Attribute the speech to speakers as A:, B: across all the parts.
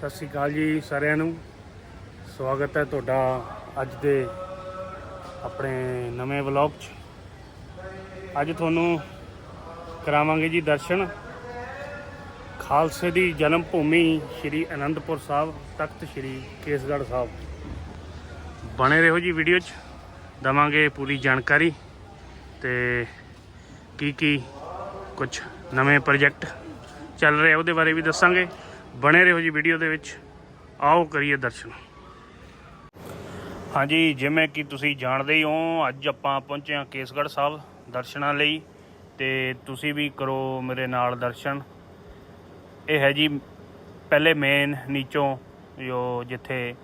A: ਸਤਿ ਸ਼੍ਰੀ ਅਕਾਲ ਜੀ ਸਾਰਿਆਂ ਨੂੰ। ਸਵਾਗਤ ਹੈ ਤੁਹਾਡਾ ਅੱਜ ਦੇ ਆਪਣੇ ਨਵੇਂ ਵਲੌਗ 'ਚ। ਅੱਜ ਤੁਹਾਨੂੰ ਕਰਾਵਾਂਗੇ ਜੀ ਦਰਸ਼ਨ। ਖਾਲਸੇ ਦੀ ਜਨਮ ਭੂਮੀ ਸ਼੍ਰੀ ਅਨੰਦਪੁਰ ਸਾਹਿਬ, ਤਖਤ ਸ਼੍ਰੀ ਕੇਸਗੜ੍ਹ ਸਾਹਿਬ। ਬਣੇ ਰਹੋ ਜੀ ਵੀਡੀਓ 'ਚ। ਦਵਾਂਗੇ ਪੂਰੀ ਜਾਣਕਾਰੀ ਤੇ ਕੀ ਕੀ ਕੁਝ ਨਵੇਂ ਪ੍ਰੋਜੈਕਟ ਚੱਲ ਰਹੇ ਉਹਦੇ ਬਾਰੇ ਵੀ ਦੱਸਾਂਗੇ। ਬਣੇ ਰਹੋ ਜੀ ਵੀਡੀਓ ਦੇ ਵਿੱਚ। ਆਓ ਕਰੀਏ ਦਰਸ਼ਨ। ਹਾਂਜੀ, ਜਿਵੇਂ ਕਿ ਤੁਸੀਂ ਜਾਣਦੇ ਹੀ ਹੋ, ਅੱਜ ਆਪਾਂ ਪਹੁੰਚੇ ਹਾਂ ਕੇਸਗੜ੍ਹ ਸਾਹਿਬ ਦਰਸ਼ਨਾਂ ਲਈ ਤੇ ਤੁਸੀਂ ਵੀ ਕਰੋ ਮੇਰੇ ਨਾਲ ਦਰਸ਼ਨ। ਇਹ ਹੈ ਜੀ ਪਹਿਲੇ ਮੇਨ ਨੀਚੋਂ, ਜੋ ਜਿੱਥੇ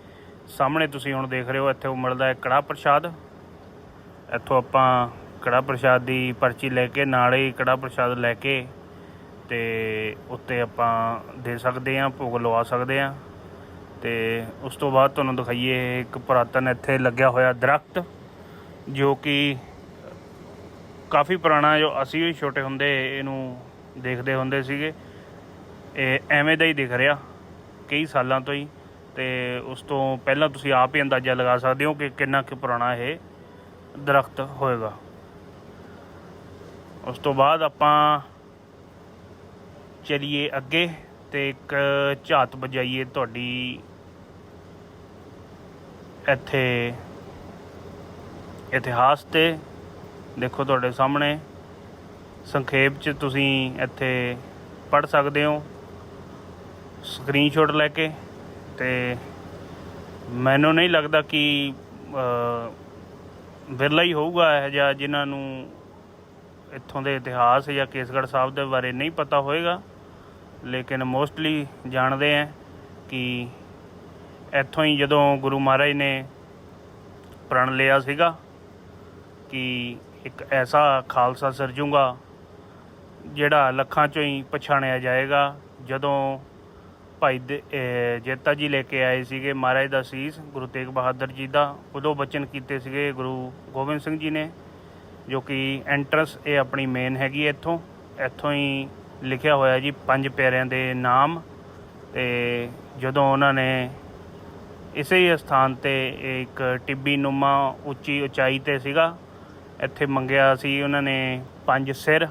A: ਸਾਹਮਣੇ ਤੁਸੀਂ ਹੁਣ ਦੇਖ ਰਹੇ ਹੋ, ਇੱਥੇ ਉਹ ਮਿਲਦਾ ਹੈ ਕੜਾ ਪ੍ਰਸ਼ਾਦ। ਇੱਥੋਂ ਆਪਾਂ ਕੜਾ ਪ੍ਰਸ਼ਾਦ ਦੀ ਪਰਚੀ ਲੈ ਕੇ, ਨਾਲੇ ਹੀ ਕੜਾ ਪ੍ਰਸ਼ਾਦ ਲੈ ਕੇ ਤੇ ਉੱਤੇ ਆਪਾਂ ਦੇ ਸਕਦੇ ਹਾਂ, ਭੋਗ ਲਵਾ ਸਕਦੇ ਹਾਂ। ਤੇ ਉਸ ਤੋਂ ਬਾਅਦ ਤੁਹਾਨੂੰ ਦਿਖਾਈਏ ਇੱਕ ਪੁਰਾਤਨ ਇੱਥੇ ਲੱਗਿਆ ਹੋਇਆ ਦਰਖਤ, ਜੋ ਕਿ ਕਾਫੀ ਪੁਰਾਣਾ ਜੋ ਅਸੀਂ ਵੀ ਛੋਟੇ ਹੁੰਦੇ ਇਹਨੂੰ ਦੇਖਦੇ ਹੁੰਦੇ ਸੀਗੇ। ਇਹ ਐਵੇਂ ਦਾ ਹੀ ਦਿਖ ਰਿਹਾ, ਕਈ ਸਾਲਾਂ ਤੋਂ ਹੀ। ਤੇ ਉਸ ਤੋਂ ਪਹਿਲਾਂ ਤੁਸੀਂ ਆਪ ਹੀ ਅੰਦਾਜ਼ਾ ਲਗਾ ਸਕਦੇ ਹੋ ਕਿ ਕਿੰਨਾ ਕੁ ਪੁਰਾਣਾ ਇਹ ਦਰਖਤ ਹੋਏਗਾ। ਉਸ ਤੋਂ ਬਾਅਦ ਆਪਾਂ ਚਲੀਏ ਅੱਗੇ ਤੇ ਇੱਕ ਝਾਤ ਵਜਾਈਏ ਤੁਹਾਡੀ ਇੱਥੇ ਇਤਿਹਾਸ ਤੇ। ਦੇਖੋ ਤੁਹਾਡੇ ਸਾਹਮਣੇ ਸੰਖੇਪ ਚ ਤੁਸੀਂ ਇੱਥੇ ਪੜ ਸਕਦੇ ਹੋ। ਸਕਰੀਨਸ਼ਾਟ ਲੈ ਕੇ ਤੇ ਮੈਨੂੰ ਨਹੀਂ ਲੱਗਦਾ ਕਿ ਵਿਰਲਾ ਹੀ ਹੋਊਗਾ ਇਹ ਜਿਹਾ ਜਿਨ੍ਹਾਂ ਨੂੰ ਇੱਥੋਂ ਦੇ ਇਤਿਹਾਸ ਜਾਂ ਕੇਸਗੜ੍ਹ ਸਾਹਿਬ ਦੇ ਬਾਰੇ ਨਹੀਂ ਪਤਾ ਹੋਏਗਾ। ਲੇਕਿਨ ਮੋਸਟਲੀ ਜਾਣਦੇ ਆ ਕਿ ਇੱਥੋਂ ਹੀ ਜਦੋਂ ਗੁਰੂ ਮਹਾਰਾਜ ਨੇ ਪ੍ਰਣ ਲਿਆ ਸੀਗਾ ਕਿ ਇੱਕ ਐਸਾ ਖਾਲਸਾ ਸਿਰਜੂਗਾ, ਜਿਹੜਾ ਲੱਖਾਂ ਚੋਂ ਹੀ ਪਛਾਣਿਆ ਜਾਏਗਾ। ਜਦੋਂ ਭਾਈ ਦੇ- ਜੇਤਾ ਜੀ ਲੈ ਕੇ ਆਏ ਸੀਗੇ ਮਹਾਰਾਜ ਦਾ ਸੀਸ, ਗੁਰੂ ਤੇਗ ਬਹਾਦਰ ਜੀ ਦਾ, ਉਦੋਂ ਬਚਨ ਕੀਤੇ ਸੀਗੇ ਗੁਰੂ ਗੋਬਿੰਦ ਸਿੰਘ ਜੀ ਨੇ, ਜੋ ਕਿ ਐਂਟਰੈਂਸ ਇਹ ਆਪਣੀ ਮੇਨ ਹੈਗੀ ਇੱਥੋਂ। ਇੱਥੋਂ ਹੀ ਲਿਖਿਆ ਹੋਇਆ ਜੀ, ਪੰਜ ਪਿਆਰਿਆਂ ਦੇ ਨਾਮ ਤੇ ਜਦੋਂ ਉਹਨਾਂ ਨੇ ਇਸੇ ਹੀ ਸਥਾਨ ਤੇ ਇੱਕ ਟਿੱਬੀ ਨੁਮਾ ਉੱਚੀ ਉਚਾਈ ਤੇ ਸੀਗਾ, ਇੱਥੇ ਮੰਗਿਆ ਸੀ ਉਹਨਾਂ ਨੇ ਪੰਜ ਸਿਰ,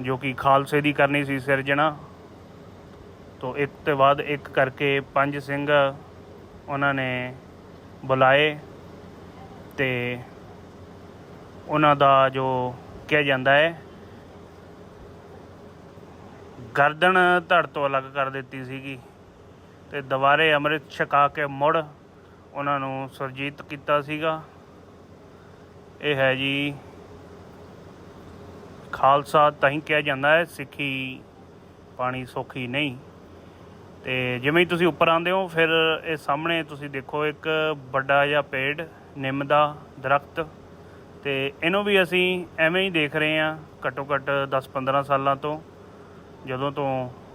A: ਜੋ ਕਿ ਖਾਲਸੇ ਦੀ ਕਰਨੀ ਸੀ ਸਿਰਜਣਾ ਤੋਂ ਇੱਕ ਤੋਂ ਬਾਅਦ ਇੱਕ ਕਰਕੇ ਪੰਜ ਸਿੰਘ ਉਹਨਾਂ ਨੇ ਬੁਲਾਏ ਤੇ ਉਹਨਾਂ ਦਾ ਜੋ ਕਿਹਾ ਜਾਂਦਾ ਹੈ ਗਰਦਨ ਧੜ ਤੋਂ ਅਲੱਗ ਕਰ ਦਿੱਤੀ ਸੀਗੀ ਤੇ ਦੁਬਾਰੇ ਅੰਮ੍ਰਿਤ ਛਕਾ ਕੇ ਮੁੜ ਉਹਨਾਂ ਨੂੰ ਸੁਰਜੀਤ ਕੀਤਾ ਸੀਗਾ। ਇਹ ਹੈ ਜੀ ਖਾਲਸਾ ਤਾਂ ਹੀ ਕਿਹਾ ਜਾਂਦਾ ਹੈ, ਸਿੱਖੀ ਪਾਣੀ ਸੌਖੀ ਨਹੀਂ। ਤੇ ਜਿਵੇਂ ਹੀ ਤੁਸੀਂ ਉੱਪਰ ਆਉਂਦੇ ਹੋ, ਫਿਰ ਇਹ ਸਾਹਮਣੇ ਤੁਸੀਂ ਦੇਖੋ ਇੱਕ ਵੱਡਾ ਜਿਹਾ ਪੇੜ, ਨਿੰਮ ਦਾ ਦਰਖਤ ਤੇ ਇਹਨੂੰ ਵੀ ਅਸੀਂ ਐਵੇਂ ਹੀ ਦੇਖ ਰਹੇ ਹਾਂ ਘੱਟੋ ਘੱਟ 10-15 ਸਾਲਾਂ ਤੋਂ। ਜਦੋਂ ਤੋਂ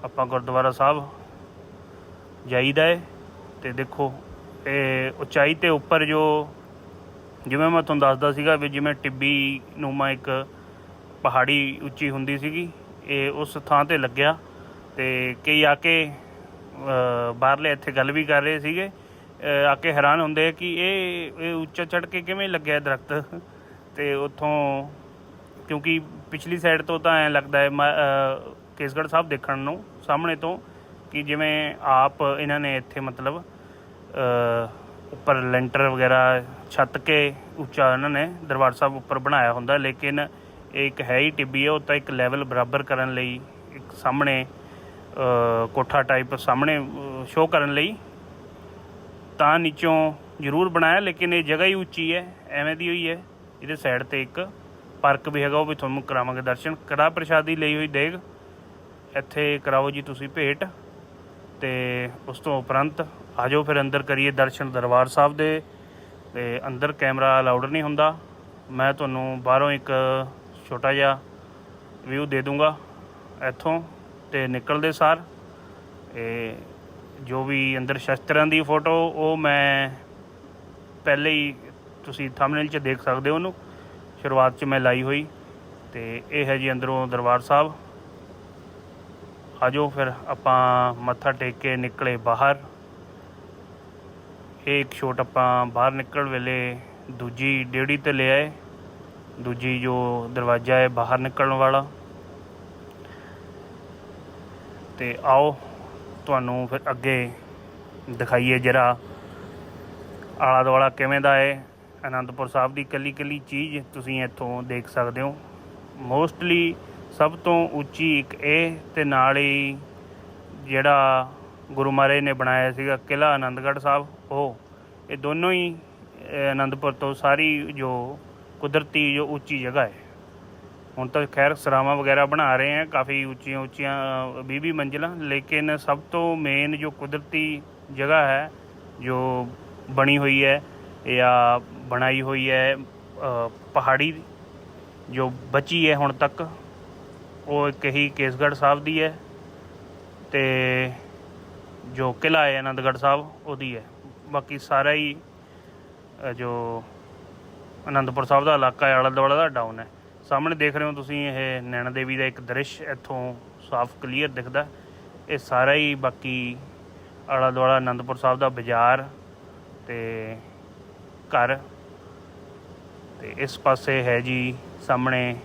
A: ਆਪਾਂ ਗੁਰਦੁਆਰਾ ਸਾਹਿਬ ਜਾਈਦਾ ਹੈ ਤੇ ਦੇਖੋ, ਇਹ ਉਚਾਈ ਤੇ ਉੱਪਰ ਜੋ ਜਿਵੇਂ ਮੈਂ ਤੁਹਾਨੂੰ ਦੱਸਦਾ ਸੀਗਾ ਵੀ ਜਿਵੇਂ ਟਿੱਬੀ ਨੂਮਾ ਇੱਕ ਪਹਾੜੀ ਉੱਚੀ ਹੁੰਦੀ ਸੀਗੀ, ਇਹ ਉਸ ਥਾਂ ਤੇ ਲੱਗਿਆ ਤੇ ਕਈ ਆ ਕੇ ਬਾਹਰਲੇ ਇੱਥੇ ਗੱਲ ਵੀ ਕਰ ਰਹੇ ਸੀਗੇ ਆ ਕੇ ਹੈਰਾਨ ਹੁੰਦੇ ਕਿ ਇਹ ਇਹ ਉੱਚਾ ਚੜ ਕੇ ਕਿਵੇਂ ਲੱਗਿਆ ਦਰਖਤ? ਤੇ ਉੱਥੋਂ ਕਿਉਂਕਿ ਪਿਛਲੀ ਸਾਈਡ ਤੋਂ ਤਾਂ ਐ ਲੱਗਦਾ ਹੈ, ਮ- ਕੇਸਗੜ੍ਹ ਸਾਹਿਬ ਦੇਖਣ ਨੂੰ ਸਾਹਮਣੇ ਤੋਂ ਕਿ ਜਿਵੇਂ ਆਪ ਇਹਨਾਂ ਨੇ ਇੱਥੇ ਮਤਲਬ ਉੱਪਰ ਲੈਂਟਰ ਵਗੈਰਾ ਛੱਤ ਕੇ ਉੱਚਾ ਇਹਨਾਂ ਨੇ ਦਰਬਾਰ ਸਾਹਿਬ ਉੱਪਰ ਬਣਾਇਆ ਹੁੰਦਾ, ਲੇਕਿਨ ਇਹ ਇੱਕ ਹੈ ਹੀ ਟਿੱਬੀ ਹੈ, ਉਹ ਤਾਂ ਇੱਕ ਲੈਵਲ ਬਰਾਬਰ ਕਰਨ ਲਈ ਇੱਕ ਸਾਹਮਣੇ ਕੋਠਾ ਟਾਈਪ ਸਾਹਮਣੇ ਸ਼ੋਅ ਕਰਨ ਲਈ ਤਾਂ ਨੀਚੋਂ ਜ਼ਰੂਰ ਬਣਾਇਆ, ਲੇਕਿਨ ਇਹ ਜਗ੍ਹਾ ਹੀ ਉੱਚੀ ਹੈ, ਐਵੇਂ ਦੀ ਹੋਈ ਹੈ। ਇਹਦੇ ਸਾਈਡ ਤੇ ਇੱਕ ਪਾਰਕ ਵੀ ਹੈਗਾ, ਉਹ ਵੀ ਤੁਹਾਨੂੰ ਕਰਾਵਾਂਗੇ ਦਰਸ਼ਨ। ਕੜਾ ਪ੍ਰਸ਼ਾਦੀ ਲਈ ਹੋਈ ਦੇਗ। ਇੱਥੇ ਕਰਾਓ ਜੀ ਤੁਸੀਂ ਭੇਟ ਤੇ ਉਸ ਤੋਂ ਉਪਰੰਤ ਆ ਜਾਓ ਫਿਰ ਅੰਦਰ ਕਰੀਏ ਦਰਸ਼ਨ ਦਰਬਾਰ ਸਾਹਿਬ ਦੇ ਤੇ ਅੰਦਰ ਕੈਮਰਾ ਅਲਾਉਡ ਨਹੀਂ ਹੁੰਦਾ। ਮੈਂ ਤੁਹਾਨੂੰ ਬਾਹਰੋਂ ਇੱਕ ਛੋਟਾ ਜਿਹਾ ਵਿਊ ਦੇ ਦੂੰਗਾ ਇੱਥੋਂ ਤੇ ਨਿਕਲਦੇ ਸਾਰ। ਇਹ ਜੋ ਵੀ ਅੰਦਰ ਸ਼ਸਤਰਾਂ ਦੀ ਫੋਟੋ ਉਹ ਮੈਂ ਪਹਿਲੇ ਹੀ ਤੁਸੀਂ ਥੰਬਨੇਲ 'ਚ ਦੇਖ ਸਕਦੇ ਹੋ ਉਹਨੂੰ। ਸ਼ੁਰੂਆਤ 'ਚ ਮੈਂ ਲਾਈ ਹੋਈ ਤੇ ਇਹ ਹੈ ਜੀ ਅੰਦਰੋਂ ਦਰਬਾਰ ਸਾਹਿਬ। ਆਜੋ ਫਿਰ ਆਪਾਂ ਮੱਥਾ ਟੇਕ ਕੇ ਨਿਕਲੇ ਬਾਹਰ। ਇਹ ਇੱਕ ਛੋਟ ਆਪਾਂ ਬਾਹਰ ਨਿਕਲਣ ਵੇਲੇ ਦੂਜੀ ਡੇੜੀ ਤੇ ਲੈ ਆਏ। ਦੂਜੀ ਜੋ ਦਰਵਾਜ਼ਾ ਹੈ ਬਾਹਰ ਨਿਕਲਣ ਵਾਲਾ। ਤੇ ਆਓ, ਤੁਹਾਨੂੰ ਫਿਰ ਅੱਗੇ ਦਿਖਾਈਏ ਜਰਾ ਆਲਾ ਦੁਆਲਾ ਕਿਵੇਂ ਦਾ ਹੈ। ਅਨੰਦਪੁਰ ਸਾਹਿਬ ਦੀ ਕੱਲੀ ਕੱਲੀ ਚੀਜ਼ ਤੁਸੀਂ ਇੱਥੋਂ ਦੇਖ ਸਕਦੇ ਹੋ। ਮੋਸਟਲੀ ਸਭ ਤੋਂ ਉੱਚੀ ਇੱਕ ਇਹ ਤੇ ਨਾਲ ਹੀ ਜਿਹੜਾ ਗੁਰੂ ਮਹਾਰਾਜ ਨੇ ਬਣਾਇਆ ਸੀਗਾ ਕਿਲਾ ਆਨੰਦਗੜ੍ਹ ਸਾਹਿਬ ਉਹ। ਇਹ ਦੋਨੋਂ ਹੀ ਅਹ, ਆਨੰਦਪੁਰ ਤੋਂ ਸਾਰੀ ਜੋ ਕੁਦਰਤੀ ਜੋ ਉੱਚੀ ਜਗ੍ਹਾ ਹੈ। ਹੁਣ ਤਾਂ ਖੈਰ ਸਰਾਵਾਂ ਵਗੈਰਾ ਬਣਾ ਰਹੇ ਆ ਕਾਫੀ ਉੱਚੀਆਂ ਉੱਚੀਆਂ 20 20 ਮੰਜ਼ਿਲਾਂ ਲੇਕਿਨ ਸਭ ਤੋਂ ਮੇਨ ਜੋ ਕੁਦਰਤੀ ਜਗ੍ਹਾ ਹੈ ਜੋ ਬਣੀ ਹੋਈ ਹੈ ਜਾਂ ਬਣਾਈ ਹੋਈ ਹੈ ਪਹਾੜੀ ਜੋ ਬਚੀ ਹੈ ਹੁਣ ਤੱਕ ਉਹ ਇੱਕ ਹੀ ਕੇਸਗੜ੍ਹ ਸਾਹਿਬ ਦੀ ਹੈ ਤੇ ਜੋ ਕਿਲ੍ਹਾ ਹੈ ਆਨੰਦਗੜ੍ਹ ਸਾਹਿਬ, ਉਹਦੀ ਹੈ। ਬਾਕੀ ਸਾਰਾ ਹੀ ਜੋ ਅਨੰਦਪੁਰ ਸਾਹਿਬ ਦਾ ਇਲਾਕਾ ਹੈ ਆਲਾ ਦੁਆਲਾ ਦਾ ਡਾਊਨ ਹੈ। ਸਾਹਮਣੇ ਦੇਖ ਰਹੇ ਹੋ ਤੁਸੀਂ, ਇਹ ਨੈਣਾ ਦੇਵੀ ਦਾ ਇੱਕ ਦ੍ਰਿਸ਼ ਇੱਥੋਂ ਸਾਫ਼ ਕਲੀਅਰ ਦਿਖਦਾ। ਇਹ ਸਾਰਾ ਹੀ ਬਾਕੀ ਆਲਾ ਦੁਆਲਾ ਅਨੰਦਪੁਰ ਸਾਹਿਬ ਦਾ ਬਾਜ਼ਾਰ ਤੇ ਘਰ। ਤੇ ਇਸ ਪਾਸੇ ਹੈ ਜੀ, ਸਾਹਮਣੇ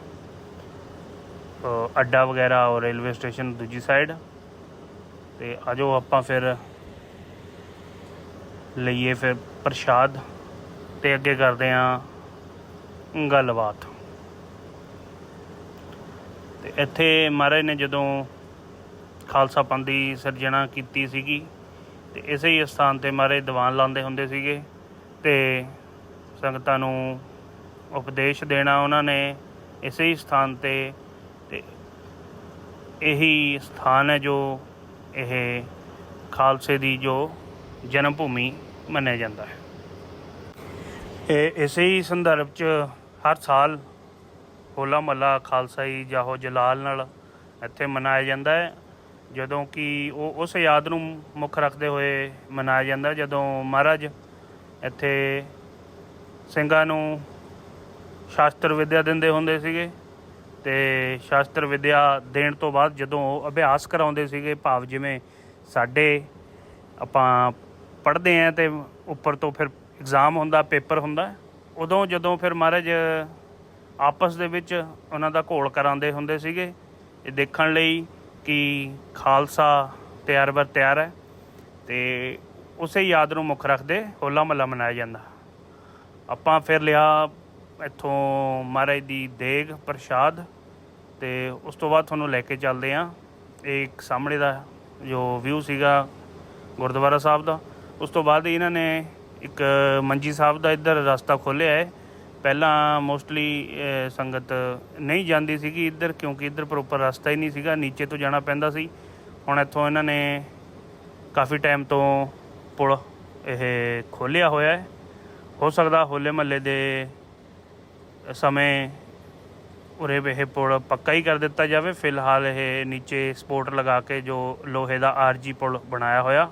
A: ਅੱਡਾ ਵਗੈਰਾ ਔਰ ਰੇਲਵੇ ਸਟੇਸ਼ਨ ਦੂਜੀ ਸਾਈਡ ਤੇ ਆਜੋ ਆਪਾਂ ਫਿਰ ਲਈਏ ਫਿਰ ਪ੍ਰਸ਼ਾਦ ਤੇ ਅੱਗੇ ਕਰਦੇ ਆਂ ਗੱਲਬਾਤ। ਤੇ ਇੱਥੇ ਮਹਾਰਾਜ ਨੇ ਜਦੋਂ ਖਾਲਸਾ ਪੰਥ ਦੀ ਸਿਰਜਣਾ ਕੀਤੀ ਸੀਗੀ, ਤੇ ਇਸੇ ਹੀ ਸਥਾਨ ਤੇ ਮਹਾਰਾਜ ਦੀਵਾਨ ਲਾਉਂਦੇ ਹੁੰਦੇ ਸੀਗੇ ਤੇ ਸੰਗਤਾਂ ਨੂੰ ਉਪਦੇਸ਼ ਦੇਣਾ ਉਹਨਾਂ ਨੇ। ਇਸੇ ਹੀ ਸਥਾਨ ਤੇ ਇਹੀ ਸਥਾਨ ਹੈ ਜੋ ਇਹ ਖਾਲਸੇ ਦੀ ਜੋ ਜਨਮ ਭੂਮੀ ਮੰਨਿਆ ਜਾਂਦਾ ਹੈ। ਇਹ ਇਸੇ ਹੀ ਸੰਦਰਭ 'ਚ ਹਰ ਸਾਲ ਹੋਲਾ ਮਹੱਲਾ ਖਾਲਸਾਈ ਜਾਹੋ ਜਲਾਲ ਨਾਲ ਇੱਥੇ ਮਨਾਇਆ ਜਾਂਦਾ ਹੈ। ਜਦੋਂ ਕਿ ਉਹ ਉਸ ਯਾਦ ਨੂੰ ਮੁੱਖ ਰੱਖਦੇ ਹੋਏ ਮਨਾਇਆ ਜਾਂਦਾ ਜਦੋਂ ਮਹਾਰਾਜ ਇੱਥੇ ਸਿੰਘਾਂ ਨੂੰ ਸ਼ਾਸਤਰ ਵਿਦਿਆ ਦਿੰਦੇ ਹੁੰਦੇ ਸੀਗੇ ਤੇ ਸ਼ਾਸਤਰ ਵਿਦਿਆ ਦੇਣ ਤੋਂ ਬਾਅਦ ਜਦੋਂ ਉਹ ਅਭਿਆਸ ਕਰਾਉਂਦੇ ਸੀਗੇ, ਭਾਵ ਜਿਵੇਂ ਸਾਡੇ ਆਪਾਂ ਪੜ੍ਹਦੇ ਆਂ ਤੇ ਉੱਪਰ ਤੋਂ ਫਿਰ ਐਗਜ਼ਾਮ ਹੁੰਦਾ, ਪੇਪਰ ਹੁੰਦਾ, ਉਦੋਂ ਜਦੋਂ ਫਿਰ ਮਹਾਰਾਜ ਆਪਸ ਦੇ ਵਿੱਚ ਉਹਨਾਂ ਦਾ ਘੋਲ ਕਰਾਉਂਦੇ ਹੁੰਦੇ ਸੀਗੇ, ਇਹ ਦੇਖਣ ਲਈ ਕਿ ਖਾਲਸਾ ਤਿਆਰ ਬਰ ਤਿਆਰ ਹੈ ਤੇ ਉਸੇ ਯਾਦ ਨੂੰ ਮੁੱਖ ਰੱਖਦੇ ਹੋਲਾ ਮਹੱਲਾ ਮਨਾਇਆ ਜਾਂਦਾ। ਆਪਾਂ ਫਿਰ ਲਿਆ ਇੱਥੋਂ ਮਹਾਰਾਜ ਦੀ ਦੇਗ ਪ੍ਰਸ਼ਾਦ ਤੇ ਉਸ ਤੋਂ ਬਾਅਦ ਤੁਹਾਨੂੰ ਲੈ ਕੇ ਚੱਲਦੇ ਆਂ ਇਹ ਇੱਕ ਸਾਹਮਣੇ ਦਾ ਜੋ ਵਿਊ ਸੀਗਾ ਗੁਰਦੁਆਰਾ ਸਾਹਿਬ ਦਾ। ਉਸ ਤੋਂ ਬਾਅਦ ਇਹਨਾਂ ਨੇ ਇੱਕ ਮੰਜੀ ਸਾਹਿਬ ਦਾ ਇੱਧਰ ਰਸਤਾ ਖੋਲ੍ਹਿਆ ਹੈ। ਪਹਿਲਾਂ ਮੋਸਟਲੀ ਸੰਗਤ ਨਹੀਂ ਜਾਂਦੀ ਸੀਗੀ ਇੱਧਰ ਕਿਉਂਕਿ ਇੱਧਰ ਪ੍ਰੋਪਰ ਰਸਤਾ ਹੀ ਨਹੀਂ ਸੀਗਾ। ਨੀਚੇ ਤੋਂ ਜਾਣਾ ਪੈਂਦਾ ਸੀ। ਹੁਣ ਇੱਥੋਂ ਇਹਨਾਂ ਨੇ ਕਾਫੀ ਟਾਈਮ ਤੋਂ ਪੁਲ ਇਹ ਖੋਲ੍ਹਿਆ ਹੋਇਆ ਹੈ। ਹੋ ਸਕਦਾ ਹੋਲੇ ਮਹੱਲੇ ਦੇ ਸਮੇਂ ਉਰੇ ਇਹ ਪੁਲ ਪੱਕਾ ਹੀ ਕਰ ਦਿੱਤਾ ਜਾਵੇ। ਫਿਲਹਾਲ ਇਹ ਨੀਚੇ ਸਪੋਰਟ ਲਗਾ ਕੇ ਜੋ ਲੋਹੇ ਦਾ ਆਰਜੀ ਪੁਲ ਬਣਾਇਆ ਹੋਇਆ,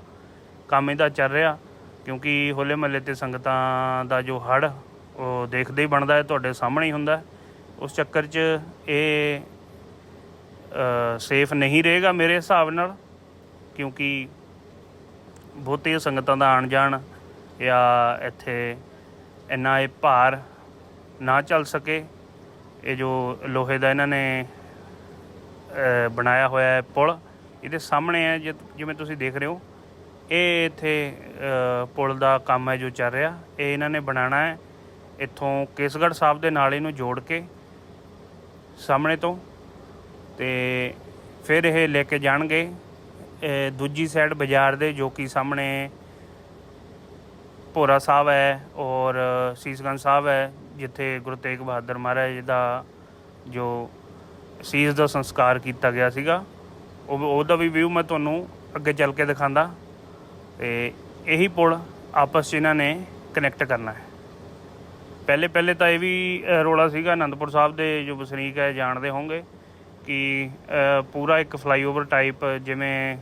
A: ਕੰਮ ਇਹਦਾ ਚੱਲ ਰਿਹਾ। ਕਿਉਂਕਿ ਹੋਲੇ ਮਹੱਲੇ ਤੇ ਸੰਗਤਾਂ ਦਾ ਜੋ ਹੜ ਉਹ ਦੇਖਦੇ ਹੀ ਬਣਦਾ ਹੈ, ਤੁਹਾਡੇ ਸਾਹਮਣੇ ਹੀ ਹੁੰਦਾ ਉਸ ਚੱਕਰ 'ਚ ਇਹ ਸੇਫ ਨਹੀਂ ਰਹੇਗਾ ਮੇਰੇ ਹਿਸਾਬ ਨਾਲ, ਕਿਉਂਕਿ ਬਹੁਤੀ ਸੰਗਤਾਂ ਦਾ ਆਣ ਜਾਣ ਜਾਂ ਇੱਥੇ ਇੰਨਾ ਇਹ ਭਾਰ ਨਾ ਚੱਲ ਸਕੇ। ਇਹ ਜੋ ਲੋਹੇ ਦਾ ਇਹਨਾਂ ਨੇ ਬਣਾਇਆ ਹੋਇਆ ਹੈ ਪੁਲ, ਇਹਦੇ ਸਾਹਮਣੇ ਹੈ ਜਿਵੇਂ ਤੁਸੀਂ ਦੇਖ ਰਹੇ ਹੋ। ਇਹ ਇੱਥੇ ਪੁਲ ਦਾ ਕੰਮ ਹੈ ਜੋ ਚੱਲ ਰਿਹਾ। ਇਹ ਇਹਨਾਂ ਨੇ ਬਣਾਉਣਾ ਹੈ ਇੱਥੋਂ ਕੇਸਗੜ੍ਹ ਸਾਹਿਬ ਦੇ ਨਾਲ ਇਹਨੂੰ ਜੋੜ ਕੇ ਸਾਹਮਣੇ ਤੋਂ। ਤੇ ਫਿਰ ਇਹ ਲੈ ਕੇ ਜਾਣਗੇ। ਦੂਜੀ ਸਾਈਡ ਬਾਜ਼ਾਰ ਦੇ ਜੋ ਕਿ ਸਾਹਮਣੇ ਭੋਰਾ ਸਾਹਿਬ ਹੈ ਔਰ ਸੀਸਗੰਜ ਸਾਹਿਬ ਹੈ ਜਿੱਥੇ ਗੁਰੂ ਤੇਗ ਬਹਾਦਰ ਮਹਾਰਾਜ ਦਾ ਜੋ ਸੀਸ ਦਾ ਸੰਸਕਾਰ ਕੀਤਾ ਗਿਆ ਸੀਗਾ ਉਹ ਉਹਦਾ ਵੀ ਵਿਊ ਮੈਂ ਤੁਹਾਨੂੰ ਅੱਗੇ ਚੱਲ ਕੇ ਦਿਖਾਉਂਦਾ। ਤੇ ਇਹੀ ਪੁਲ ਆਪਸ 'ਚ ਇਹਨਾਂ ਨੇ ਕਨੈਕਟ ਕਰਨਾ ਹੈ। ਪਹਿਲੇ ਪਹਿਲੇ ਤਾਂ ਇਹ ਵੀ ਅ, ਰੌਲਾ ਸੀਗਾ ਅਨੰਦਪੁਰ ਸਾਹਿਬ ਦੇ ਜੋ ਵਸਨੀਕ ਹੈ ਜਾਣਦੇ ਹੋਣਗੇ ਕਿ ਪੂਰਾ ਇੱਕ ਫਲਾਈਓਵਰ ਟਾਈਪ ਜਿਵੇਂ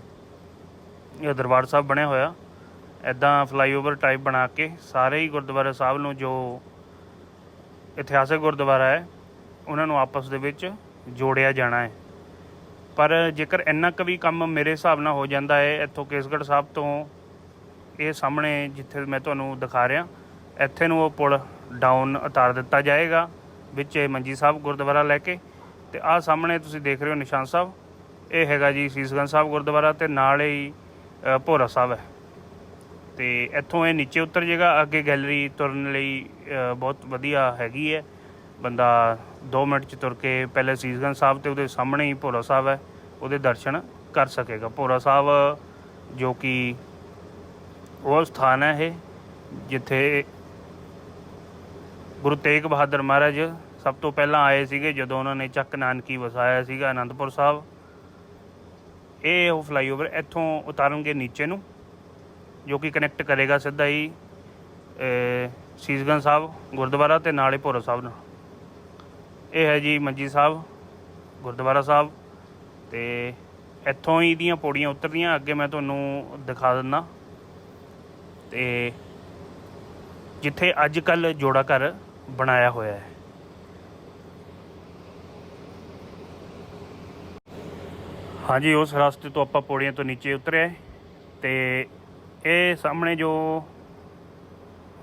A: ਇਹ ਦਰਬਾਰ ਸਾਹਿਬ ਬਣਿਆ ਹੋਇਆ। ਐਦਾਂ ਫਲਾਈਓਵਰ ਟਾਈਪ ਬਣਾ ਕੇ ਸਾਰੇ ਹੀ ਗੁਰਦੁਆਰਾ ਸਾਹਿਬ ਨੂੰ ਜੋ ਇਤਿਹਾਸਕ ਗੁਰਦੁਆਰਾ ਹੈ, ਉਹਨਾਂ ਨੂੰ ਆਪਸ ਦੇ ਵਿੱਚ ਜੋੜਿਆ ਜਾਣਾ ਹੈ। ਪਰ ਜੇਕਰ ਇੰਨਾ ਕੁ ਵੀ ਕੰਮ ਮੇਰੇ ਹਿਸਾਬ ਨਾਲ ਹੋ ਜਾਂਦਾ ਹੈ, ਇੱਥੋਂ ਕੇਸਗੜ੍ਹ ਸਾਹਿਬ ਤੋਂ ਇਹ ਸਾਹਮਣੇ ਜਿੱਥੇ ਮੈਂ ਤੁਹਾਨੂੰ ਦਿਖਾ ਰਿਹਾ, ਇੱਥੇ ਨੂੰ ਉਹ ਪੁਲ ਡਾਊਨ ਉਤਾਰ ਦਿੱਤਾ ਜਾਏਗਾ, ਵਿੱਚ ਇਹ ਮੰਜੀ ਸਾਹਿਬ ਗੁਰਦੁਆਰਾ ਲੈ ਕੇ। ਤੇ ਆਹ ਸਾਹਮਣੇ ਤੁਸੀਂ ਦੇਖ ਰਹੇ ਹੋ ਨਿਸ਼ਾਨ ਸਾਹਿਬ, ਇਹ ਹੈਗਾ ਜੀ ਸੀਸਗੰਜ ਸਾਹਿਬ ਗੁਰਦੁਆਰਾ ਤੇ ਨਾਲ ਹੀ ਭੋਰਾ ਸਾਹਿਬ ਹੈ। ਤੇ ਇੱਥੋਂ ਇਹ ਨੀਚੇ ਉਤਰ ਜਾਏਗਾ ਅੱਗੇ ਗੈਲਰੀ ਤੁਰਨ ਲਈ ਬਹੁਤ ਵਧੀਆ ਹੈਗੀ ਹੈ। ਬੰਦਾ 2 ਮਿੰਟ ਚ ਤੁਰ ਕੇ ਪਹਿਲੇ ਸੀਸਗੰਜ ਸਾਹਿਬ ਤੇ ਉਹਦੇ ਸਾਹਮਣੇ ਹੀ ਭੋਰਾ ਸਾਹਿਬ ਹੈ, ਉਹਦੇ ਦਰਸ਼ਨ ਕਰ ਸਕੇਗਾ। ਭੋਰਾ ਸਾਹਿਬ ਜੋ ਕਿ ਉਹ ਸਥਾਨ ਹੈ ਇਹ, ਜਿੱਥੇ ਗੁਰੂ ਤੇਗ ਬਹਾਦਰ ਮਹਾਰਾਜ ਸਭ ਤੋਂ ਪਹਿਲਾਂ ਆਏ ਸੀਗੇ, ਜਦੋਂ ਉਹਨਾਂ ਨੇ ਚੱਕ ਨਾਨਕੀ ਵਸਾਇਆ ਸੀਗਾ ਅਨੰਦਪੁਰ ਸਾਹਿਬ। ਇਹ ਉਹ ਫਲਾਈਓਵਰ ਇੱਥੋਂ ਉਤਾਰਨਗੇ ਨੀਚੇ ਨੂੰ। ਜੋ ਕਿ ਕਨੈਕਟ ਕਰੇਗਾ ਸਿੱਧਾ ਹੀ ਸੀਸਗੰਜ ਸਾਹਿਬ, ਗੁਰਦੁਆਰਾ ਤੇ ਨਾਲੇ ਭੋਰਾ ਸਾਹਿਬ ਨਾਲ। ਇਹ ਹੈ ਜੀ ਮੰਜੀ ਸਾਹਿਬ, ਗੁਰਦੁਆਰਾ ਸਾਹਿਬ ਤੇ ਇੱਥੋਂ ਹੀ ਦੀਆਂ ਪੌੜੀਆਂ ਉਤਰਦੀਆਂ, ਅੱਗੇ ਮੈਂ ਤੁਹਾਨੂੰ ਦਿਖਾ ਦਿੰਦਾ। ਤੇ ਜਿੱਥੇ ਅੱਜ ਕੱਲ ਜੋੜਾ ਘਰ ਬਣਾਇਆ ਹੋਇਆ ਹੈ। ਹਾਂਜੀ, ਉਸ ਰਸਤੇ ਤੋਂ ਆਪਾਂ ਪੌੜੀਆਂ ਤੋਂ ਨੀਚੇ ਉਤਰਿਆ ਤੇ ਇਹ ਸਾਹਮਣੇ ਜੋ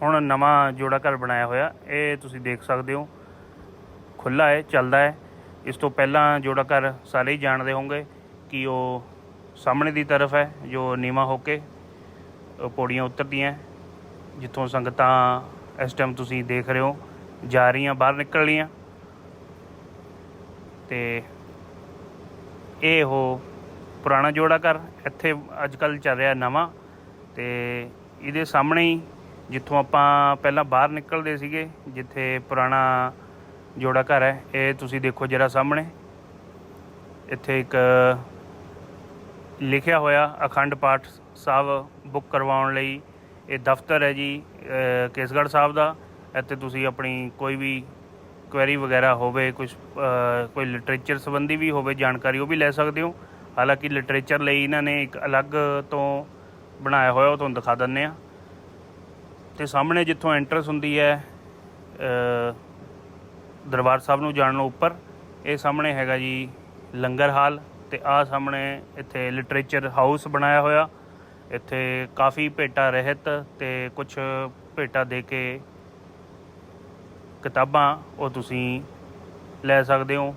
A: ਹੁਣ ਨਵਾਂ ਜੋੜਾ ਘਰ ਬਣਾਇਆ ਹੋਇਆ, ਇਹ ਤੁਸੀਂ ਦੇਖ ਸਕਦੇ ਹੋ। ਖੁੱਲਾ ਹੈ, ਚੱਲਦਾ ਹੈ। ਇਸ ਤੋਂ ਪਹਿਲਾਂ ਜੋੜਾ ਘਰ ਸਾਰੇ ਹੀ ਜਾਣਦੇ ਹੋਵੋਗੇ ਕਿ ਉਹ ਸਾਹਮਣੇ ਦੀ ਤਰਫ ਹੈ, ਜੋ ਨੀਵਾ ਹੋ ਕੇ ਪੌੜੀਆਂ ਉਤਰਦੀਆਂ ਜਿੱਥੋਂ ਸੰਗਤਾਂ ਇਸ ਟਾਈਮ ਤੁਸੀਂ ਦੇਖ ਰਹੇ ਹੋ, ਜਾ ਰਹੀਆਂ, ਬਾਹਰ ਨਿਕਲ ਰਹੀਆਂ। ਤੇ ਇਹ ਉਹ ਪੁਰਾਣਾ ਜੋੜਾ ਘਰ, ਇੱਥੇ ਅੱਜ ਕੱਲ ਚੱਲ ਰਿਹਾ ਨਵਾਂ। ਤੇ ਇਹਦੇ ਸਾਹਮਣੇ ਹੀ ਜਿੱਥੋਂ ਆਪਾਂ ਪਹਿਲਾਂ ਬਾਹਰ ਨਿਕਲਦੇ ਸੀਗੇ, ਜਿੱਥੇ ਪੁਰਾਣਾ ਜੋੜਾ ਘਰ ਹੈ, ਇਹ ਤੁਸੀਂ ਦੇਖੋ ਜਰਾ ਸਾਹਮਣੇ। ਇੱਥੇ ਇੱਕ ਲਿਖਿਆ ਹੋਇਆ ਅਖੰਡ ਪਾਠ ਸਾਹਿਬ ਬੁੱਕ ਕਰਵਾਉਣ ਲਈ ਇਹ ਦਫ਼ਤਰ ਹੈ ਜੀ ਕੇਸਗੜ੍ਹ ਸਾਹਿਬ ਦਾ। ਇੱਥੇ ਤੁਸੀਂ ਆਪਣੀ ਕੋਈ ਵੀ ਕੁਐਰੀ ਵਗੈਰਾ ਹੋਵੇ ਕੁਝ ਕੋਈ ਲਿਟਰੇਚਰ ਸੰਬੰਧੀ ਵੀ ਹੋਵੇ, ਜਾਣਕਾਰੀ ਉਹ ਵੀ ਲੈ ਸਕਦੇ ਹੋ। ਹਾਲਾਂਕਿ ਲਿਟਰੇਚਰ ਲਈ ਇਹਨਾਂ ਨੇ ਇੱਕ ਅਲੱਗ ਤੋਂ ਬਣਾਇਆ ਹੋਇਆ, ਉਹ ਤੁਹਾਨੂੰ ਦਿਖਾ ਦਿੰਨੇ ਆ ਤੇ ਸਾਹਮਣੇ ਜਿੱਥੋਂ ਐਂਟਰਸ ਹੁੰਦੀ ਹੈ ਦਰਬਾਰ ਸਾਹਿਬ ਨੂੰ ਜਾਣ ਨੂੰ ਉੱਪਰ, ਇਹ ਸਾਹਮਣੇ ਹੈਗਾ ਜੀ ਲੰਗਰ ਹਾਲ ਤੇ ਆਹ ਸਾਹਮਣੇ ਇੱਥੇ ਲਿਟਰੇਚਰ ਹਾਊਸ ਬਣਾਇਆ ਹੋਇਆ। ਇੱਥੇ ਕਾਫੀ ਭੇਟਾ ਰਹਿਤ ਤੇ ਕੁਝ ਭੇਟਾ ਦੇ ਕੇ ਕਿਤਾਬਾਂ ਉਹ ਤੁਸੀਂ ਲੈ ਸਕਦੇ ਹੋ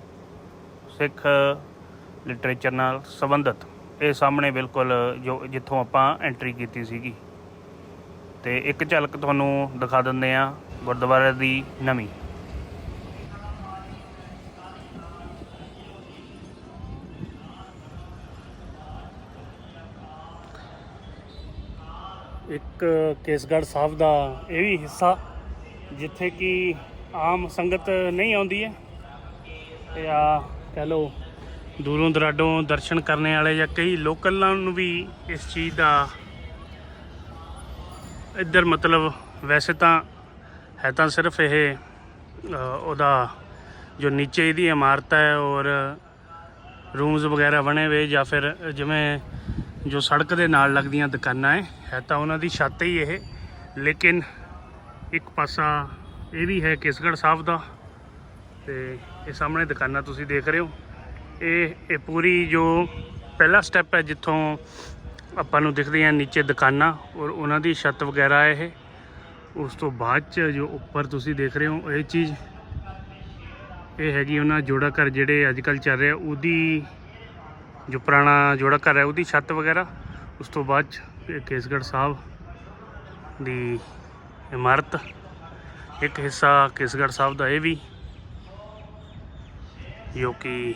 A: ਸਿੱਖ ਲਿਟਰੇਚਰ ਨਾਲ ਸੰਬੰਧਿਤ। ਇਹ ਸਾਹਮਣੇ ਬਿਲਕੁਲ ਜੋ ਜਿੱਥੋਂ ਆਪਾਂ ਐਂਟਰੀ ਕੀਤੀ ਸੀਗੀ। ਤੇ ਇੱਕ ਝਲਕ ਤੁਹਾਨੂੰ ਦਿਖਾ ਦਿੰਦੇ ਆ ਗੁਰਦੁਆਰੇ ਦੀ ਨਵੀਂ। ਇੱਕ ਕੇਸਗੜ੍ਹ ਸਾਹਿਬ ਦਾ ਇਹ ਵੀ ਹਿੱਸਾ, ਜਿੱਥੇ ਕਿ ਆਮ ਸੰਗਤ ਨਹੀਂ ਆਉਂਦੀ ਹੈ। ਤੇ ਆ ਕਹ ਲਓ ਦੂਰੋਂ ਦਰਾਡੋਂ ਦਰਸ਼ਨ ਕਰਨ ਵਾਲੇ ਜਾਂ ਕਈ ਲੋਕਲਾਂ ਨੂੰ ਵੀ ਇਸ ਚੀਜ਼ ਦਾ ਇੱਧਰ ਮਤਲਬ ਵੈਸੇ ਤਾਂ ਹੈ ਤਾਂ ਸਿਰਫ ਇਹ ਉਹਦਾ ਜੋ ਨੀਚੇ ਇਹਦੀ ਇਮਾਰਤ ਹੈ ਔਰ ਰੂਮਸ ਵਗੈਰਾ ਬਣੇ ਹੋਏ ਜਾਂ ਫਿਰ ਜਿਵੇਂ ਜੋ ਸੜਕ ਦੇ ਨਾਲ ਲੱਗਦੀਆਂ ਦੁਕਾਨਾਂ ਹੈ ਹੈ ਤਾਂ ਉਹਨਾਂ ਦੀ ਛੱਤ ਹੀ ਇਹ। ਲੇਕਿਨ ਇੱਕ ਪਾਸਾ ਇਹ ਵੀ ਹੈ ਕਿਸਗੜ੍ਹ ਸਾਹਿਬ ਦਾ ਤੇ ਇਹ ਸਾਹਮਣੇ ਦੁਕਾਨਾਂ ਤੁਸੀਂ ਦੇਖ ਰਹੇ ਹੋ। ਇਹ ਇਹ ਪੂਰੀ ਜੋ ਪਹਿਲਾ ਸਟੈਪ ਹੈ ਜਿੱਥੋਂ ਆਪਾਂ ਨੂੰ ਦਿਖਦੀਆਂ ਨੀਚੇ ਦੁਕਾਨਾਂ ਔਰ ਉਹਨਾਂ ਦੀ ਛੱਤ ਵਗੈਰਾ ਇਹ। ਉਸ ਤੋਂ ਬਾਅਦ ਚ ਜੋ ਉੱਪਰ ਤੁਸੀਂ ਦੇਖ ਰਹੇ ਹੋ ਇਹ ਚੀਜ਼, ਇਹ ਹੈਗੀ ਉਹਨਾਂ ਜੋੜਾ ਘਰ ਜਿਹੜੇ ਅੱਜ ਕੱਲ ਚੱਲ ਰਿਹਾ, ਉਹਦੀ ਜੋ ਪੁਰਾਣਾ ਜੋੜਾ ਘਰ ਹੈ ਉਹਦੀ ਛੱਤ ਵਗੈਰਾ। ਉਸ ਤੋਂ ਬਾਅਦ 'ਚ ਇਹ ਕੇਸਗੜ੍ਹ ਸਾਹਿਬ ਦੀ ਇਮਾਰਤ, ਇੱਕ ਹਿੱਸਾ ਕੇਸਗੜ੍ਹ ਸਾਹਿਬ ਦਾ ਇਹ ਵੀ, ਜੋ ਕਿ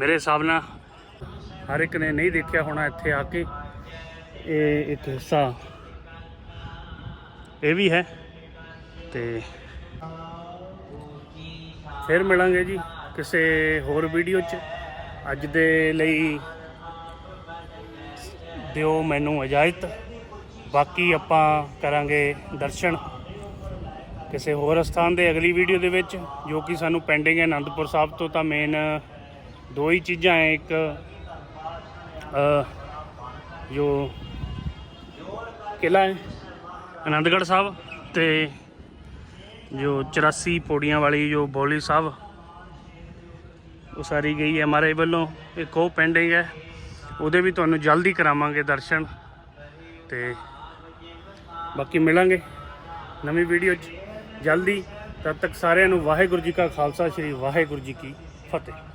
A: ਮੇਰੇ ਹਿਸਾਬ ਨਾਲ ਹਰ ਇੱਕ ਨੇ ਨਹੀਂ ਦੇਖਿਆ ਹੋਣਾ ਇੱਥੇ ਆ ਕੇ। ਇਹ ਇੱਕ ਹਿੱਸਾ ਇਹ ਵੀ ਹੈ। ਤੇ ਫਿਰ ਮਿਲਾਂਗੇ ਜੀ ਕਿਸੇ ਹੋਰ ਵੀਡੀਓ 'ਚ। ਅੱਜ ਦੇ ਲਈ ਦਿਓ ਮੈਨੂੰ ਇਜਾਜ਼ਤ। ਬਾਕੀ ਆਪਾਂ ਕਰਾਂਗੇ ਦਰਸ਼ਨ ਕਿਸੇ ਹੋਰ ਸਥਾਨ ਦੇ ਅਗਲੀ ਵੀਡੀਓ ਦੇ ਵਿੱਚ, ਜੋ ਕਿ ਸਾਨੂੰ ਪੈਂਡਿੰਗ ਹੈ ਆਨੰਦਪੁਰ ਸਾਹਿਬ ਤੋਂ ਤਾਂ ਮੇਨ ਦੋ ਹੀ ਚੀਜ਼ਾਂ ਹੈ, ਇੱਕ ਜੋ ਕਿਲਾ ਹੈ, ਆਨੰਦਗੜ੍ਹ ਸਾਹਿਬ ਤੇ ਜੋ 84 ਪੌੜੀਆਂ ਵਾਲੀ ਜੋ ਬੋਲੀ ਸਾਹਿਬ ਉਸਾਰੀ ਗਈ ਹੈ ਮਹਾਰਾਜ ਵੱਲੋਂ। ਇੱਕ ਉਹ ਪੈਂਡਿੰਗ ਹੈ, ਉਹਦੇ ਵੀ ਤੁਹਾਨੂੰ ਜਲਦੀ ਕਰਾਵਾਂਗੇ ਦਰਸ਼ਨ ਤੇ ਬਾਕੀ ਮਿਲਾਂਗੇ ਨਵੀਂ ਵੀਡੀਓ 'ਚ। ਜਲਦੀ, ਤਦ ਤੱਕ ਸਾਰਿਆਂ ਨੂੰ ਵਾਹਿਗੁਰੂ ਜੀ ਕਾ ਖਾਲਸਾ, ਸ੍ਰੀ ਵਾਹਿਗੁਰੂ ਜੀ ਕੀ ਫਤਿਹ।